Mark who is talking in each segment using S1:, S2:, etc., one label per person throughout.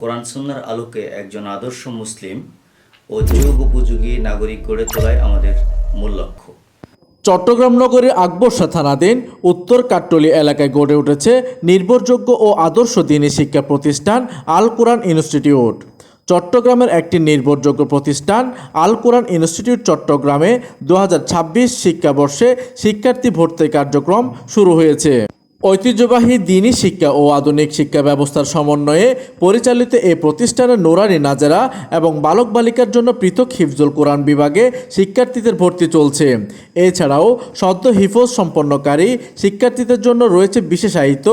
S1: কোরআন সুন্নার আলোকে একজন আদর্শ মুসলিম ও যুগ উপযোগী নাগরিক গড়ে তোলাই আমাদের মূল লক্ষ্য।
S2: চট্টগ্রাম নগরীর আকবর্ষা থানাধীন উত্তর কাট্টলি এলাকায় গড়ে উঠেছে নির্ভরযোগ্য ও আদর্শ দিনী শিক্ষা প্রতিষ্ঠান আল কোরআন ইনস্টিটিউট। চট্টগ্রামের একটি নির্ভরযোগ্য প্রতিষ্ঠান আল কোরআন ইনস্টিটিউট চট্টগ্রামে দু হাজার ছাব্বিশ শিক্ষাবর্ষে শিক্ষার্থী ভর্তি কার্যক্রম শুরু হয়েছে। ঐতিহ্যবাহী দিনী শিক্ষা ও আধুনিক শিক্ষা ব্যবস্থার সমন্বয়ে পরিচালিত এই প্রতিষ্ঠানের নোরানি নাজারা এবং বালক বালিকার জন্য পৃথক হিফজুল কোরআন বিভাগে শিক্ষার্থীদের ভর্তি চলছে। এছাড়াও সদ্য হিফজ সম্পন্নকারী শিক্ষার্থীদের জন্য রয়েছে বিশেষায়িত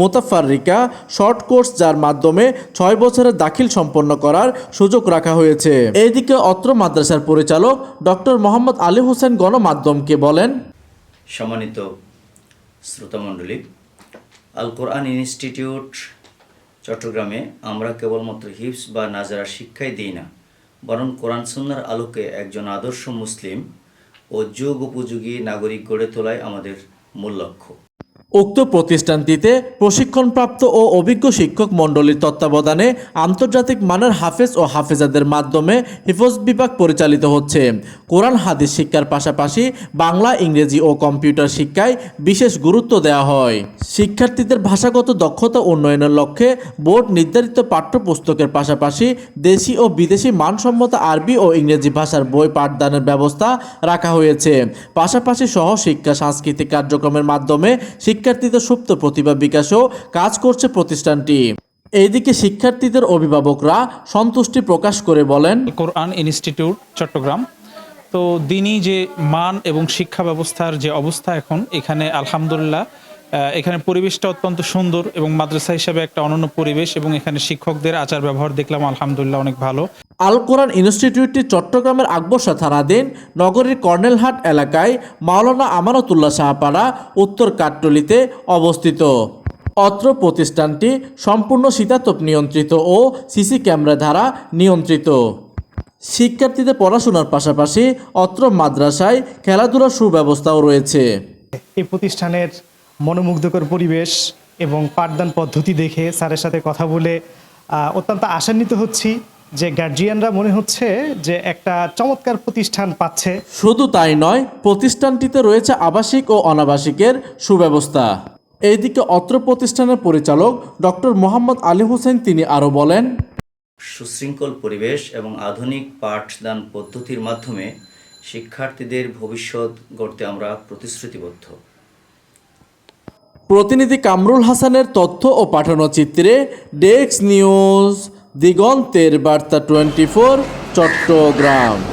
S2: মোতাফারিকা শর্ট কোর্স যার মাধ্যমে ছয় বছরের দাখিল সম্পন্ন করার সুযোগ রাখা হয়েছে। এইদিকে অত্র মাদ্রাসার পরিচালক ডক্টর মোহাম্মদ আলী হোসেন গণমাধ্যমকে বলেন,
S1: সম্মানিত শ্রোতামণ্ডলী আল কোরআন ইনস্টিটিউট চট্টগ্রামে আমরা কেবলমাত্র হিপস বা নাজারার শিক্ষাই দিই না, বরং কোরআন সন্ন্যার আলোকে একজন আদর্শ মুসলিম ও যোগ উপযোগী নাগরিক গড়ে তোলাই আমাদের মূল লক্ষ্য।
S2: উক্ত প্রতিষ্ঠানটিতে প্রশিক্ষণপ্রাপ্ত ও অভিজ্ঞ শিক্ষক মণ্ডলীর তত্ত্বাবধানে আন্তর্জাতিক মানের হাফেজ ও হাফেজাদের মাধ্যমে হিফজ বিভাগ পরিচালিত হচ্ছে। কোরআন, হাদিস শিক্ষার পাশাপাশি বাংলা, ইংরেজি ও কম্পিউটার শিক্ষায় বিশেষ গুরুত্ব দেওয়া হয়। শিক্ষার্থীদের ভাষাগত দক্ষতা উন্নয়নের লক্ষ্যে বোর্ড নির্ধারিত পাঠ্যপুস্তকের পাশাপাশি দেশি ও বিদেশি মানসম্মত আরবি ও ইংরেজি ভাষার বই পাঠদানের ব্যবস্থা রাখা হয়েছে। পাশাপাশি সহ শিক্ষা সাংস্কৃতিক কার্যক্রমের মাধ্যমে শিক্ষার্থীদের সুপ্ত প্রতিভা বিকাশেও কাজ করছে প্রতিষ্ঠানটি। এইদিকে শিক্ষার্থীদের অভিভাবকরা সন্তুষ্টি প্রকাশ করে বলেন,
S3: কোরআন ইনস্টিটিউট, চট্টগ্রাম। তো দিনই যে মান এবং শিক্ষা ব্যবস্থার যে অবস্থা এখন, এখানে আলহামদুলিল্লাহ এখানে পরিবেশটা অত্যন্ত সুন্দর এবং মাদ্রাসা হিসাবে একটা অনন্য পরিবেশ এবং এখানে শিক্ষকদের আচার ব্যবহার দেখলাম আলহামদুলিল্লাহ অনেক ভালো।
S2: আল কোরআন ইনস্টিটিউটটি চট্টগ্রামের আকবর্ষা থানাধীন নগরীর কর্নেলহাট এলাকায় মাওলানা আমানতুল্লাহ শাহপাড়া উত্তর কাট্টলিতে অবস্থিত। অত্র প্রতিষ্ঠানটি সম্পূর্ণ শীতাতপ নিয়ন্ত্রিত ও সিসি ক্যামেরা দ্বারা নিয়ন্ত্রিত। শিক্ষার্থীদের পড়াশোনার পাশাপাশি অত্র মাদ্রাসায় খেলাধুলার সুব্যবস্থাও রয়েছে।
S4: এই প্রতিষ্ঠানের মনোমুগ্ধকর পরিবেশ এবং পাঠদান পদ্ধতি দেখে স্যারের সাথে কথা বলে অত্যন্ত আশান্বিত হচ্ছি। যে গার্জিয়ানরা মনে হচ্ছে যে একটা চমৎকার প্রতিষ্ঠান পাচ্ছে।
S2: শুধু তাই নয় প্রতিষ্ঠানটিতে রয়েছে আবাসিক ও অনাবাসিকের সুব্যবস্থা। এইদিকে অত্র প্রতিষ্ঠানের পরিচালক ডক্টর মোহাম্মদ আলী হোসেন তিনি আরও বলেন
S1: সুশৃঙ্খল পরিবেশ এবং আধুনিক পাঠদান পদ্ধতির মাধ্যমে শিক্ষার্থীদের ভবিষ্যৎ গড়তে আমরা প্রতিশ্রুতিবদ্ধ।
S2: প্রতিনিধি কামরুল হাসানের তথ্য ও পাঠানো চিত্রে ডেস্ক নিউজ দিগন্তের বার্তা টোয়েন্টি ফোর চট্টগ্রাম।